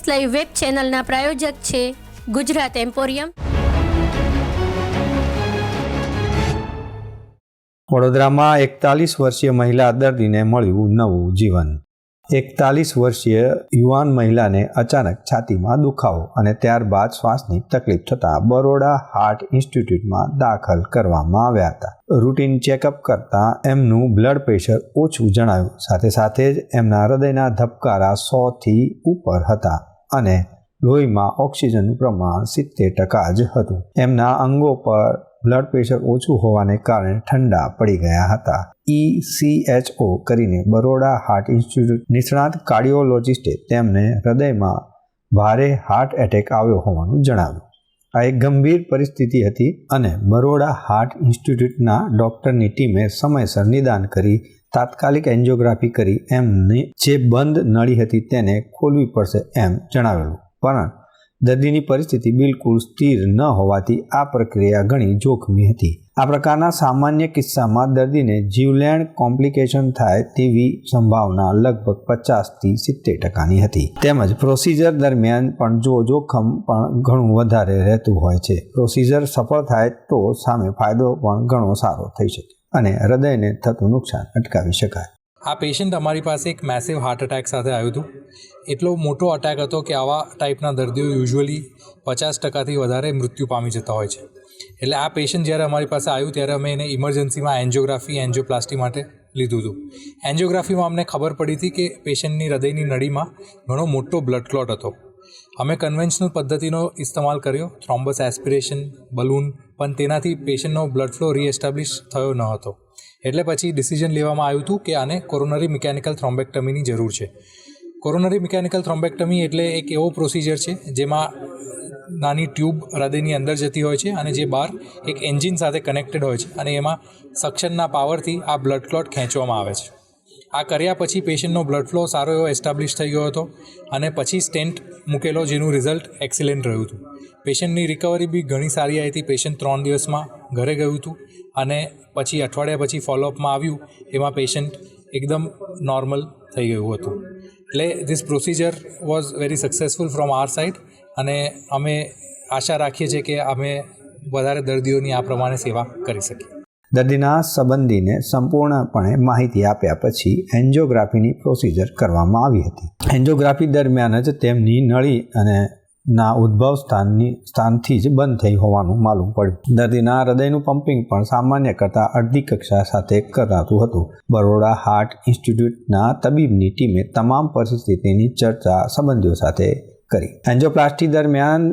S live web ચેનલના પ્રાયોજક છે Gujarat emporium. વડોદરામાં એકતાલીસ વર્ષીય મહિલા દર્દીને મળ્યું નવું જીવન. એકતાલીસ વર્ષીય યુવાન મહિલાને અચાનક છાતીમાં દુખાવો અને ત્યારબાદ શ્વાસની તકલીફ થતાં બરોડા હાર્ટ ઇન્સ્ટિટ્યૂટમાં દાખલ કરવામાં આવ્યા હતા. રૂટીન ચેકઅપ કરતાં એમનું બ્લડ પ્રેશર ઓછું જણાયું. સાથે સાથે જ એમના હૃદયના ધબકારા સોથી ઉપર હતા. અને લોહીમાં ઓક્સિજનનું પ્રમાણ સિત્તેર ટકા જ હતું. એમના અંગો પર બ્લડ પ્રેશર ઓછું હોવાને કારણે ઠંડા પડી ગયા હતા. E ઈસીએચઓ કરીને બરોડા હાર્ટ ઇન્સ્ટિટ્યૂટ નિષ્ણાત કાર્ડિયોલોજિસ્ટે તેમને હૃદયમાં ભારે હાર્ટ એટેક આવ્યો હોવાનું જણાવ્યું. આ એક ગંભીર પરિસ્થિતિ હતી અને બરોડા હાર્ટ ઇન્સ્ટિટ્યૂટના ડૉક્ટરની ટીમે સમયસર નિદાન કરી તાત્કાલિક એન્જિયોગ્રાફી કરી એમની જે બંધ નળી હતી તેને ખોલવી પડશે એમ જણાવેલું. પણ દર્દીની પરિસ્થિતિ બિલકુલ સ્થિર ન હોવાથી આ પ્રક્રિયા ઘણી જોખમી હતી. આ પ્રકારના સામાન્ય કિસ્સામાં દર્દીને જીવલેણ કોમ્પ્લિકેશન થાય તેવી સંભાવના લગભગ પચાસથી સિત્તેર ટકાની હતી. તેમજ પ્રોસીજર દરમિયાન પણ જો જોખમ પણ ઘણું વધારે રહેતું હોય છે. પ્રોસીજર સફળ થાય તો સામે ફાયદો પણ ઘણો સારો થઈ શકે. અને હૃદયને થતું નુકસાન અટકાવી શકાય. આ પેશન્ટ અમારી પાસે એક મેસિવ હાર્ટ એટેક સાથે આવ્યું હતું. એટલો મોટો અટેક હતો કે આવા ટાઈપના દર્દીઓ યુઝ્યુઅલી પચાસ ટકાથી વધારે મૃત્યુ પામી જતા હોય છે. એટલે આ પેશન્ટ જ્યારે અમારી પાસે આવ્યું ત્યારે અમે એને ઇમરજન્સીમાં એન્જિયોગ્રાફી એન્જિયોપ્લાસ્ટી માટે લીધું હતું. એન્જિયોગ્રાફીમાં અમને ખબર પડી હતી કે પેશન્ટની હૃદયની નળીમાં ઘણો મોટો બ્લડ ક્લોટ હતો. અમે કન્વેન્શનલ પદ્ધતિનો ઇસ્તેમાલ કર્યો. થ્રોમ્બસ એસ્પિરેશન બલૂન પણ તેનાથી પેશન્ટનો બ્લડ ફ્લો રીએસ્ટાબ્લિશ થયો ન હતો. એટલે પછી ડિસિઝન લેવામાં આવ્યું હતું કે આને કોરોનરી મિકેનિકલ થ્રોમ્બેક્ટમીની જરૂર છે. કોરોનરી મિકેનિકલ થ્રોમ્બેક્ટમી એટલે એક એવો પ્રોસિજર છે જેમાં નાની ટ્યુબ હૃદયની અંદર જતી હોય છે અને જે બહાર એક એન્જિન સાથે કનેક્ટેડ હોય છે અને એમાં સક્શનના પાવરથી આ બ્લડ ક્લોટ ખેંચવામાં આવે છે. આ કર્યા પછી પેશન્ટનો બ્લડ ફ્લો સારો એવો એસ્ટાબ્લિશ થઈ ગયો હતો અને પછી સ્ટેન્ટ મૂકેલો જેનું રિઝલ્ટ એક્સિલેન્ટ રહ્યું હતું. પેશન્ટની રિકવરી બી ઘણી સારી આવી હતી. પેશન્ટ ત્રણ દિવસમાં ઘરે ગયું હતું અને પછી અઠવાડિયા પછી ફોલોઅપમાં આવ્યું. એમાં પેશન્ટ એકદમ નોર્મલ થઈ ગયું હતું. એટલે this procedure was very successful from our side અને અમે આશા રાખીએ છીએ કે અમે વધારે દર્દીઓની આ પ્રમાણે સેવા કરી શકીએ. દર્દીના સંબંધીને સંપૂર્ણપણે માહિતી આપ્યા પછી એન્જિયોગ્રાફીની પ્રોસિજર કરવામાં આવી હતી. એન્જિયોગ્રાફી દરમિયાન જ તેમની નળી અને ના ઉદ્ભવ સ્થાનની સ્થાનથી જ બંધ થઈ હોવાનું માલુમ પડ્યું. દર્દીના હૃદયનું પમ્પિંગ પણ સામાન્ય કરતાં અડધી કક્ષા સાથે કરાતું હતું. બરોડા હાર્ટ ઇન્સ્ટિટ્યૂટના તબીબની ટીમે તમામ પરિસ્થિતિની ચર્ચા સંબંધીઓ સાથે કરી. એન્જોપ્લાસ્ટી દરમિયાન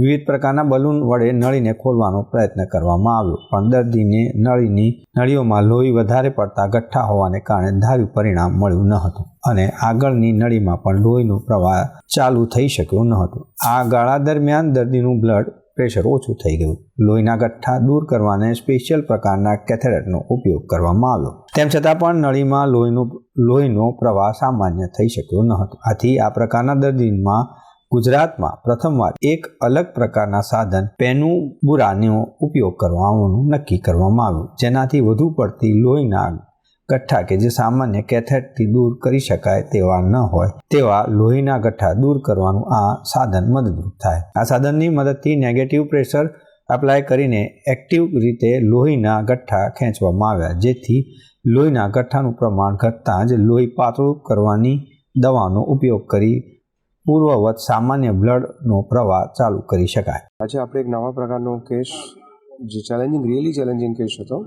વિવિધ પ્રકારના બલૂન વડે નળીને ખોલવાનો પ્રયત્ન કરવામાં આવ્યો, પણ દર્દીને નળીની નળીઓમાં લોહી વધારે પડતા ગઠ્ઠા હોવાને કારણે ધાર્યું પરિણામ મળ્યું ન હતું અને આગળની નળીમાં પણ લોહીનો પ્રવાહ ચાલુ થઈ શક્યો ન હતો. આ ગાળા દરમિયાન દર્દીનું બ્લડ પ્રેશર ઓછું થઈ ગયું. લોહીના ગઠ્ઠા દૂર કરવાને સ્પેશિયલ પ્રકારના કેથેરેટનો ઉપયોગ કરવામાં આવ્યો. તેમ છતાં પણ નળીમાં લોહીનો લોહીનો પ્રવાહ સામાન્ય થઈ શક્યો ન હતો. આથી આ પ્રકારના દર્દીમાં ગુજરાતમાં પ્રથમવાર એક અલગ પ્રકારના સાધન પેનુબુરાનો ઉપયોગ કરવાનું નક્કી કરવામાં આવ્યું. જેનાથી વધુ પડતી લોહીના ગઠ્ઠા કે જે સામાન્ય કેથેટથી દૂર કરી શકાય તેવા ન હોય, તેવા લોહીના ગઠ્ઠા દૂર કરવાનું આ સાધન મદદરૂપ થાય. આ સાધનની મદદથી નેગેટિવ પ્રેશર એપ્લાય કરીને એક્ટિવ રીતે લોહીના ગઠ્ઠા ખેંચવામાં આવ્યા, જેથી લોહીના ગઠ્ઠાનું પ્રમાણ ઘટતાં જ લોહી પાતળું કરવાની દવાનો ઉપયોગ કરી પૂર્વવત સામાન્ય બ્લડનો પ્રવાહ ચાલુ કરી શકાય. આજે આપણે એક નવા પ્રકારનો કેસ, જે ચેલેન્જિંગ રિયલી ચેલેન્જિંગ કેસ હતો,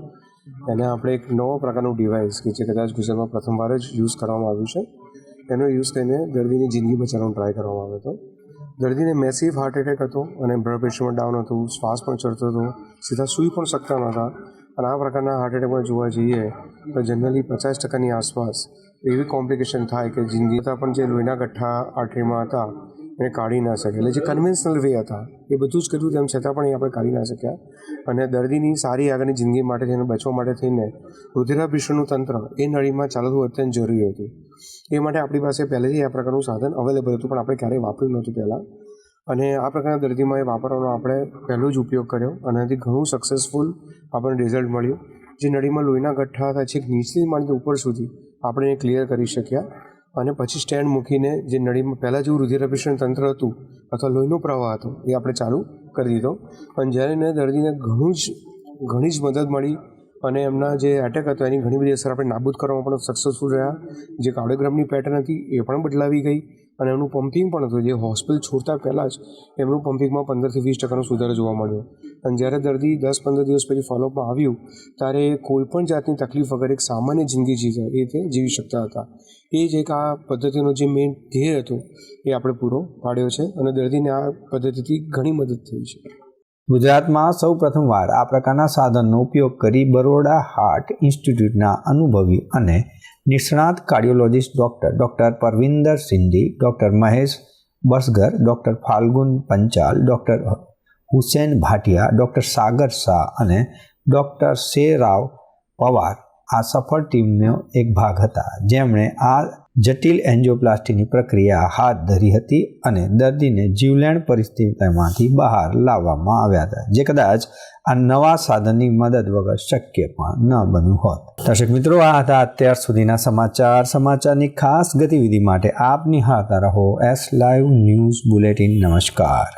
એને આપણે એક નવો પ્રકારનું ડિવાઇસ કે જે કદાચ ગુજરાતમાં પ્રથમવાર જ યુઝ કરવામાં આવ્યું છે, એનો યુઝ કરીને દર્દીની જિંદગી બચાવવાનો ટ્રાય કરવામાં આવ્યો હતો. દર્દીને મેસિવ હાર્ટ એટેક હતો અને બ્લડ પ્રેશરમાં ડાઉન હતું, શ્વાસ પણ ચડતો હતો, સીધા સૂઈ પણ શકતા નહોતા. અને આ પ્રકારના હાર્ટ એટેકમાં જોવા જઈએ, તો જનરલી પચાસ ટકાની આસપાસ એવી કોમ્પ્લિકેશન થાય કે જિંદગી પણ જે લોહીના ગઠ્ઠા આર્ટરીમાં હતા, એને કાઢી ના શકે એટલે જે કન્વેન્શનલ વે હતા, એ બધું જ કર્યું, તેમ છતાં પણ એ આપણે કાઢી ના શક્યા. અને દર્દીની સારી આગળની જિંદગી માટે થઈને, બચવા માટે થઈને, રુધિરાભિષણનું તંત્ર એ નળીમાં ચાલતું અત્યંત જરૂરી હતું. એ માટે આપણી પાસે પહેલેથી આ પ્રકારનું સાધન અવેલેબલ હતું, પણ આપણે ક્યારેય વાપર્યું નહોતું પહેલાં. અને આ પ્રકારના દર્દીમાં એ વાપરવાનો આપણે પહેલો જ ઉપયોગ કર્યો, અને એનાથી ઘણું સક્સેસફુલ આપણને રિઝલ્ટ મળ્યું. જે નળીમાં લોહીના ગઠ્ઠા હતા છેક નીચેથી માંડી ઉપર સુધી આપણે એ ક્લિયર કરી શક્યા. અને પછી સ્ટેન્ડ મૂકીને જે નળીમાં, પહેલાં જેવું રુધિરાભિષણ તંત્ર હતું, અથવા લોહીનો પ્રવાહ હતો, એ આપણે ચાલુ કરી દીધો. અને જ્યારે એને દર્દીને ઘણું જ, ઘણી જ મદદ મળી અને એમના જે એટેક હતો, એની ઘણી બધી અસર આપણે નાબૂદ કરવામાં પણ સક્સેસફુલ રહ્યા. જે કાર્ડિયોગ્રામની પેટર્ન હતી, એ પણ બદલાવી ગઈ. અને એમનું પમ્પિંગ પણ હતું. જે હોસ્પિટલ છોડતા પહેલાં જ એમનું પમ્પિંગમાં પંદરથી વીસ ટકાનો સુધારો જોવા મળ્યો. અને જ્યારે દર્દી દસ પંદર દિવસ પછી ફોલોઅપમાં આવ્યું, ત્યારે કોઈ પણ જાતની તકલીફ વગર એક સામાન્ય જિંદગી જીવે એ રીતે જીવી શકતા હતા. એ જ એક આ પદ્ધતિનો જે મેઇન ધ્યેય હતો, એ આપણે પૂરો પાડ્યો છે અને દર્દીને આ પદ્ધતિથી ઘણી મદદ થઈ છે. ગુજરાતમાં સૌ પ્રથમવાર આ પ્રકારના સાધનનો ઉપયોગ કરી બરોડા હાર્ટ ઇન્સ્ટિટ્યૂટના અનુભવી અને નિષ્ણાત cardiologist doctor doctor Parvinder Sindhi, doctor Mahesh Basgar, doctor Falgun Panchal, doctor Hussain Bhatia, doctor Sagar Shah અને ડૉક્ટર શેરાવ પવાર આ સફળ ટીમનો એક ભાગ હતા. જેમણે આ જટિલ એન્જિયોપ્લાસ્ટીની પ્રક્રિયા હાથ ધરી હતી અને દર્દીને જીવલેણ પરિસ્થિતિમાંથી બહાર લાવવામાં આવ્યા હતા, જે કદાચ આ નવા સાધનની મદદ વગર શક્ય પણ ન બન્યું હોત. દર્શક મિત્રો, આ હતા અત્યાર સુધીના સમાચાર. સમાચારની ખાસ ગતિવિધિ માટે આપ નિહાળતા રહો એસ લાઈવ ન્યૂઝ બુલેટિન. નમસ્કાર.